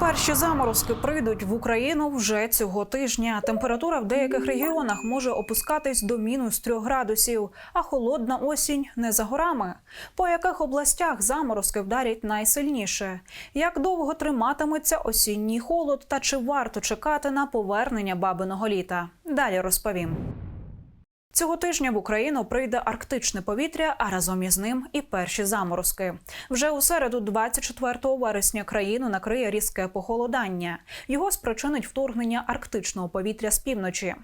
Перші заморозки прийдуть в Україну вже цього тижня. Температура в деяких регіонах може опускатись до мінус 3 градусів, а холодна осінь не за горами. По яких областях заморозки вдарять найсильніше? Як довго триматиметься осінній холод та чи варто чекати на повернення бабиного літа? Далі розповім. Цього тижня в Україну прийде арктичне повітря, а разом із ним і перші заморозки. Вже у середу, 24 вересня, країну накриє різке похолодання. Його спричинить вторгнення арктичного повітря з півночі.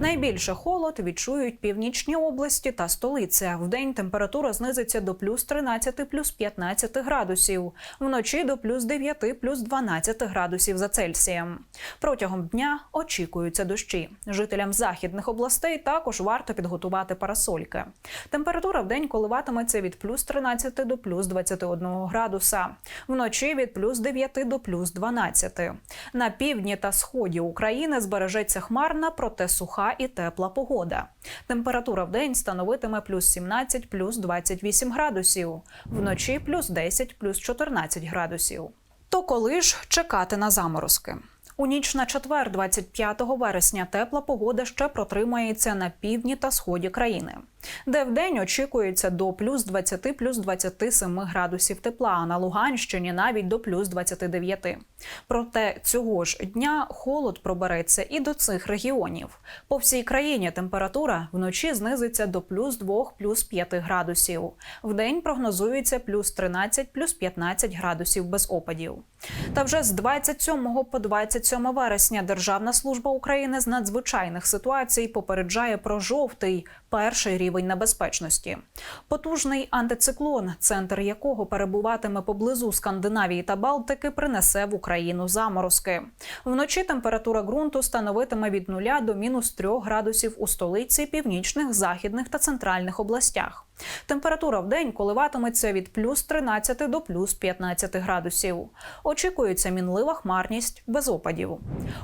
Найбільше холод відчують північні області та столиця. Вдень температура знизиться до плюс 13, плюс 15 градусів, вночі до плюс 9, плюс 12 градусів за Цельсієм. Протягом дня очікуються дощі. Жителям західних областей також варто підготувати парасольки. Температура в день коливатиметься від плюс 13 до плюс 21 градуса, вночі від плюс 9 до плюс 12. На півдні та сході України збережеться хмарна, проте суха і тепла погода. Температура в день становитиме плюс 17, плюс 28 градусів, вночі плюс 10, плюс 14 градусів. То коли ж чекати на заморозки? У ніч на четвер, 25 вересня, тепла погода ще протримається на півдні та сході країни, де вдень очікується до плюс 20 плюс 27 градусів тепла, а на Луганщині навіть до плюс 29. Проте цього ж дня холод пробереться і до цих регіонів. По всій країні температура вночі знизиться до плюс 2 плюс 5 градусів. Вдень прогнозується плюс 13 плюс 15 градусів без опадів. Та вже з 27 по 27 вересня Державна служба України з надзвичайних ситуацій попереджає про жовтий перший рівень небезпечності. Потужний антициклон, центр якого перебуватиме поблизу Скандинавії та Балтики, принесе в Україну заморозки. Вночі температура ґрунту становитиме від 0 до мінус 3 градусів у столиці, північних, західних та центральних областях. Температура в день коливатиметься від плюс 13 до плюс 15 градусів. Очікується мінлива хмарність без опадів.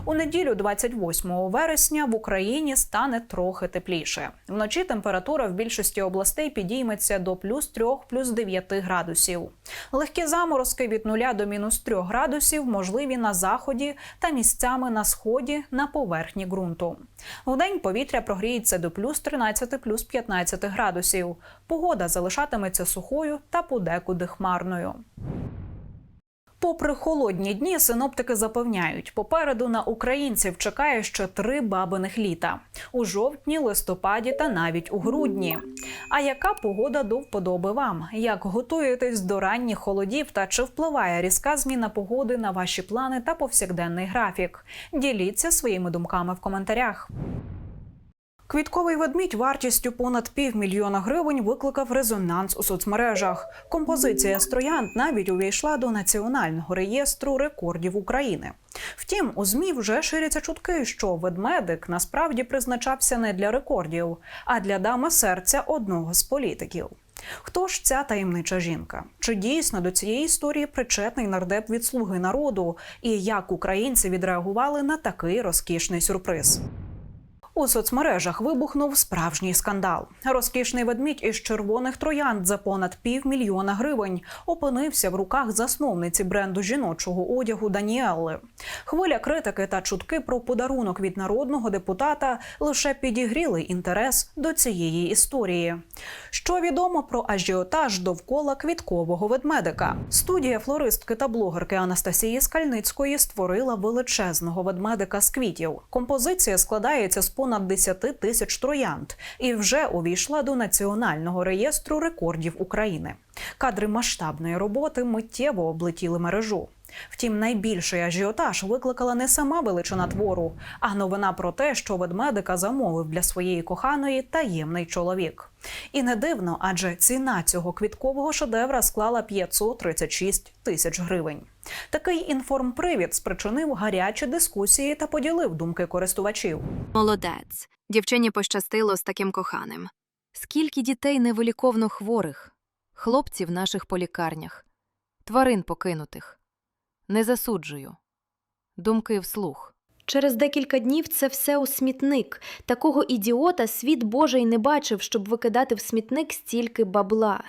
У неділю, 28 вересня, в Україні стане трохи тепліше. Вночі температура в більшості областей підійметься до плюс 3, плюс 9 градусів. Легкі заморозки від 0 до мінус 3 градусів можливі на заході та місцями на сході на поверхні ґрунту. Вдень повітря прогріється до плюс 13, плюс 15 градусів. Погода залишатиметься сухою та подекуди хмарною. Попри холодні дні, синоптики запевняють, попереду на українців чекає ще три бабиних літа у жовтні, листопаді та навіть у грудні. А яка погода до вподоби вам? Як готуєтесь до ранніх холодів та чи впливає різка зміна погоди на ваші плани та повсякденний графік? Діліться своїми думками в коментарях. Квітковий ведмідь вартістю понад півмільйона гривень викликав резонанс у соцмережах. Композиція з троянд навіть увійшла до національного реєстру рекордів України. Втім, у змі вже ширяться чутки, що ведмедик насправді призначався не для рекордів, а для дами серця одного з політиків. Хто ж ця таємнича жінка? Чи дійсно до цієї історії причетний нардеп від слуги народу? І як українці відреагували на такий розкішний сюрприз? У соцмережах вибухнув справжній скандал. Розкішний ведмідь із червоних троянд за понад півмільйона гривень опинився в руках засновниці бренду жіночого одягу Даніелли. Хвиля критики та чутки про подарунок від народного депутата лише підігріли інтерес до цієї історії. Що відомо про ажіотаж довкола квіткового ведмедика? Студія флористки та блогерки Анастасії Скальницької створила величезного ведмедика з квітів. Композиція складається з понад 10 тисяч троянд і вже увійшла до національного реєстру рекордів України. Кадри масштабної роботи миттєво облетіли мережу. Втім, найбільший ажіотаж викликала не сама величина твору, а новина про те, що ведмедика замовив для своєї коханої таємний чоловік. І не дивно, адже ціна цього квіткового шедевра склала 536 тисяч гривень. Такий інформпривід спричинив гарячі дискусії та поділив думки користувачів. Молодець. Дівчині пощастило з таким коханим. Скільки дітей невиліковно хворих, хлопців наших полікарнях, тварин покинутих. Не засуджую. Думки вслух. Через декілька днів це все у смітник. Такого ідіота світ Божий не бачив, щоб викидати в смітник стільки бабла.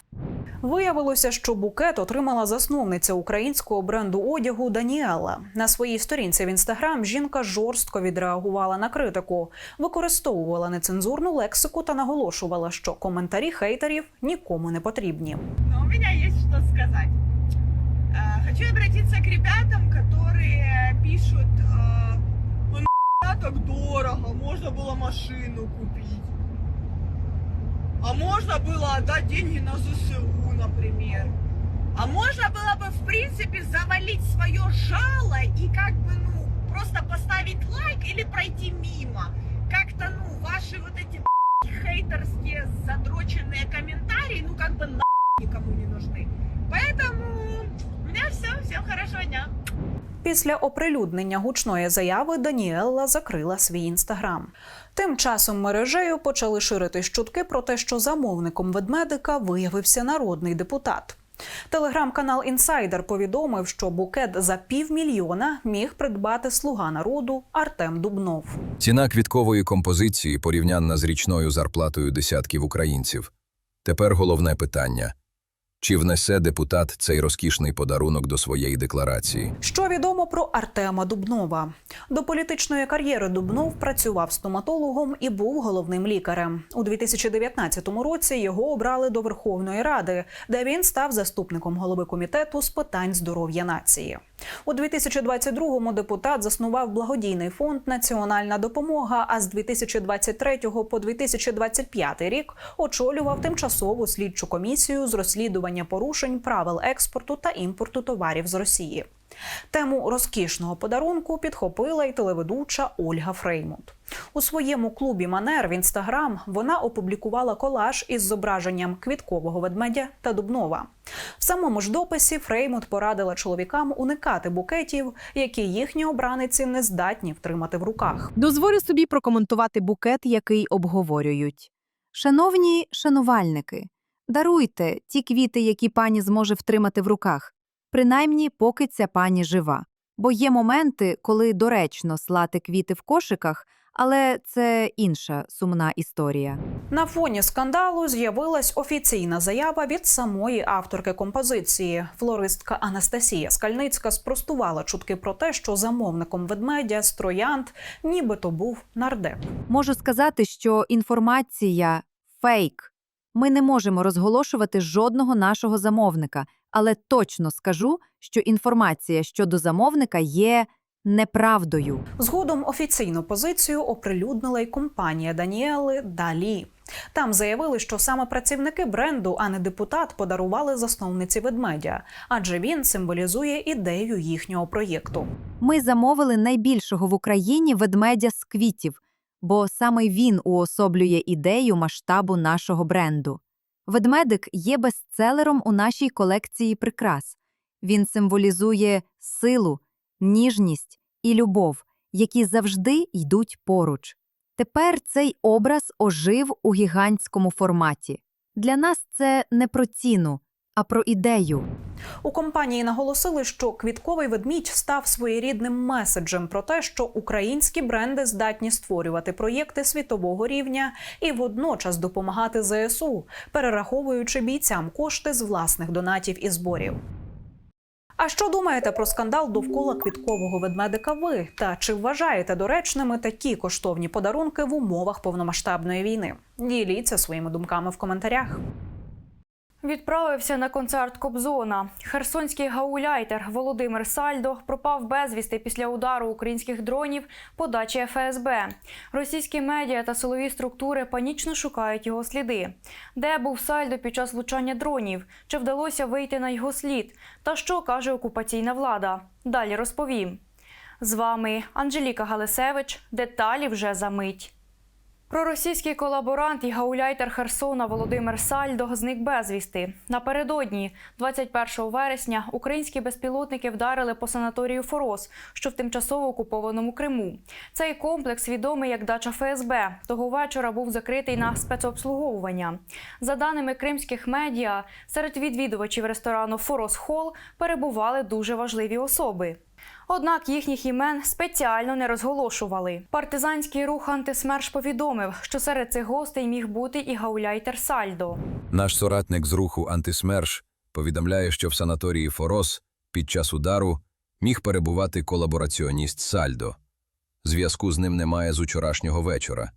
Виявилося, що букет отримала засновниця українського бренду одягу Даніела. На своїй сторінці в інстаграм жінка жорстко відреагувала на критику, використовувала нецензурну лексику та наголошувала, що коментарі хейтерів нікому не потрібні. Но у меня есть что сказать. Э, Хочу обратиться к ребятам, которые пишут, э, «Ну, так дорого, можно было машину купить. А можно было отдать деньги на ЗСУ, например. А можно было бы, в принципе, завалить свое жало и как бы, ну, просто поставить лайк или пройти мимо. Как-то, ну, ваши вот эти хейтерские задроченные комментарии, ну, как бы на Після оприлюднення гучної заяви Даніелла закрила свій інстаграм. Тим часом мережею почали ширити чутки про те, що замовником ведмедика виявився народний депутат. Телеграм-канал Інсайдер повідомив, що букет за півмільйона міг придбати слуга народу Артем Дубнов. Ціна квіткової композиції порівнянна з річною зарплатою десятків українців. Тепер головне питання: чи внесе депутат цей розкішний подарунок до своєї декларації? Що відомо про Артема Дубнова? До політичної кар'єри Дубнов працював стоматологом і був головним лікарем. У 2019 році його обрали до Верховної Ради, де він став заступником голови комітету з питань здоров'я нації. У 2022-му депутат заснував благодійний фонд Національна допомога. А з 2023 по 2025 рік очолював тимчасову слідчу комісію з розслідування порушень правил експорту та імпорту товарів з Росії. Тему розкішного подарунку підхопила й телеведуча Ольга Фреймут. У своєму клубі Манер в інстаграм вона опублікувала колаж із зображенням квіткового ведмедя та дубнова. В самому ж дописі Фреймут порадила чоловікам уникати букетів, які їхні обраниці не здатні втримати в руках. Дозволю собі прокоментувати букет, який обговорюють. Шановні шанувальники, даруйте ті квіти, які пані зможе втримати в руках, принаймні поки ця пані жива. Бо є моменти, коли доречно слати квіти в кошиках, але це інша сумна історія. На фоні скандалу з'явилась офіційна заява від самої авторки композиції. Флористка Анастасія Скальницька спростувала чутки про те, що замовником ведмедя з троянд нібито був нардеп. Можу сказати, що інформація фейк. Ми не можемо розголошувати жодного нашого замовника, але точно скажу, що інформація щодо замовника є неправдою. Згодом офіційну позицію оприлюднила й компанія Даніели Далі. Там заявили, що саме працівники бренду, а не депутат, подарували засновниці ведмедя, адже він символізує ідею їхнього проєкту. Ми замовили найбільшого в Україні ведмедя з квітів, бо саме він уособлює ідею масштабу нашого бренду. Ведмедик є бестселером у нашій колекції прикрас. Він символізує силу, ніжність і любов, які завжди йдуть поруч. Тепер цей образ ожив у гігантському форматі. Для нас це не про ціну, а про ідею. У компанії наголосили, що квітковий ведмідь став своєрідним меседжем про те, що українські бренди здатні створювати проєкти світового рівня і водночас допомагати ЗСУ, перераховуючи бійцям кошти з власних донатів і зборів. А що думаєте про скандал довкола квіткового ведмедика ви? Та чи вважаєте доречними такі коштовні подарунки в умовах повномасштабної війни? Діліться своїми думками в коментарях. Відправився на концерт Кобзона. Херсонський гауляйтер Володимир Сальдо пропав безвісти після удару українських дронів по дачі ФСБ. Російські медіа та силові структури панічно шукають його сліди. Де був Сальдо під час влучання дронів? Чи вдалося вийти на його слід? Та що каже окупаційна влада? Далі розповім. З вами Анжеліка Галисевич. Деталі вже за мить. Проросійський колаборант і гауляйтер Херсона Володимир Сальдо зник безвісти. Напередодні, 21 вересня, українські безпілотники вдарили по санаторію Форос, що в тимчасово окупованому Криму. Цей комплекс відомий як дача ФСБ. Того вечора був закритий на спецобслуговування. За даними кримських медіа, серед відвідувачів ресторану Форос Хол перебували дуже важливі особи. Однак їхніх імен спеціально не розголошували. Партизанський рух антисмерш повідомив, що серед цих гостей міг бути і гауляйтер Сальдо. Наш соратник з руху «Антисмерш» повідомляє, що в санаторії Форос під час удару міг перебувати колабораціоніст Сальдо. Зв'язку з ним немає з учорашнього вечора,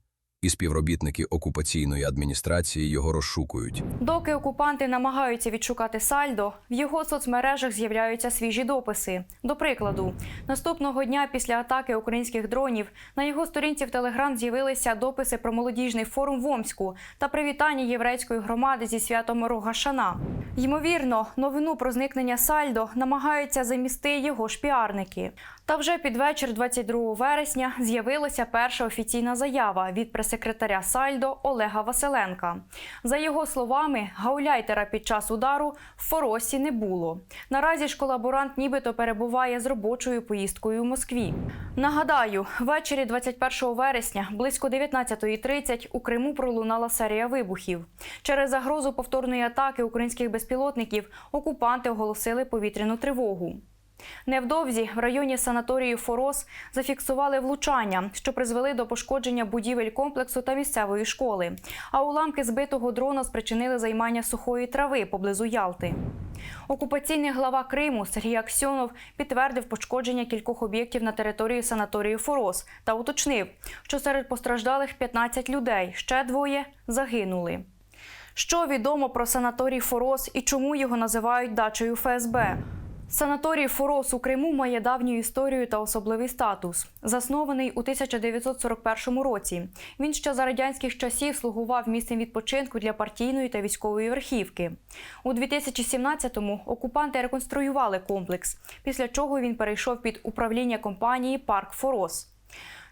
і співробітники окупаційної адміністрації його розшукують. Доки окупанти намагаються відшукати Сальдо, в його соцмережах з'являються свіжі дописи. До прикладу, наступного дня після атаки українських дронів на його сторінці в Телеграм з'явилися дописи про молодіжний форум в Омську та привітання єврейської громади зі святом Рогашана. Ймовірно, новину про зникнення Сальдо намагаються замісти його ж піарники. Та вже під вечір 22 вересня з'явилася перша офіційна заява від прес-секретаря Сальдо Олега Василенка. За його словами, гауляйтера під час удару в Форосі не було. Наразі ж колаборант нібито перебуває з робочою поїздкою у Москві. Нагадаю, ввечері 21 вересня близько 19.30 у Криму пролунала серія вибухів. Через загрозу повторної атаки українських безпілотників окупанти оголосили повітряну тривогу. Невдовзі в районі санаторії Форос зафіксували влучання, що призвели до пошкодження будівель комплексу та місцевої школи. А уламки збитого дрона спричинили займання сухої трави поблизу Ялти. Окупаційний глава Криму Сергій Аксьонов підтвердив пошкодження кількох об'єктів на території санаторії Форос та уточнив, що серед постраждалих 15 людей, ще двоє загинули. Що відомо про санаторій Форос і чому його називають дачею ФСБ? Санаторій Форос у Криму має давню історію та особливий статус. Заснований у 1941 році. Він ще за радянських часів слугував місцем відпочинку для партійної та військової верхівки. У 2017-му окупанти реконструювали комплекс, після чого він перейшов під управління компанії Парк Форос.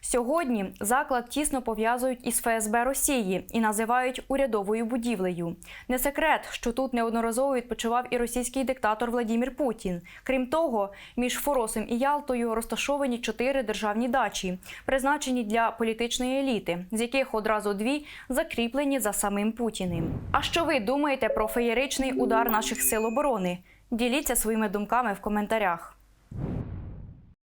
Сьогодні заклад тісно пов'язують із ФСБ Росії і називають урядовою будівлею. Не секрет, що тут неодноразово відпочивав і російський диктатор Владімір Путін. Крім того, між Форосом і Ялтою розташовані чотири державні дачі, призначені для політичної еліти, з яких одразу дві закріплені за самим Путіним. А що ви думаєте про феєричний удар наших сил оборони? Діліться своїми думками в коментарях.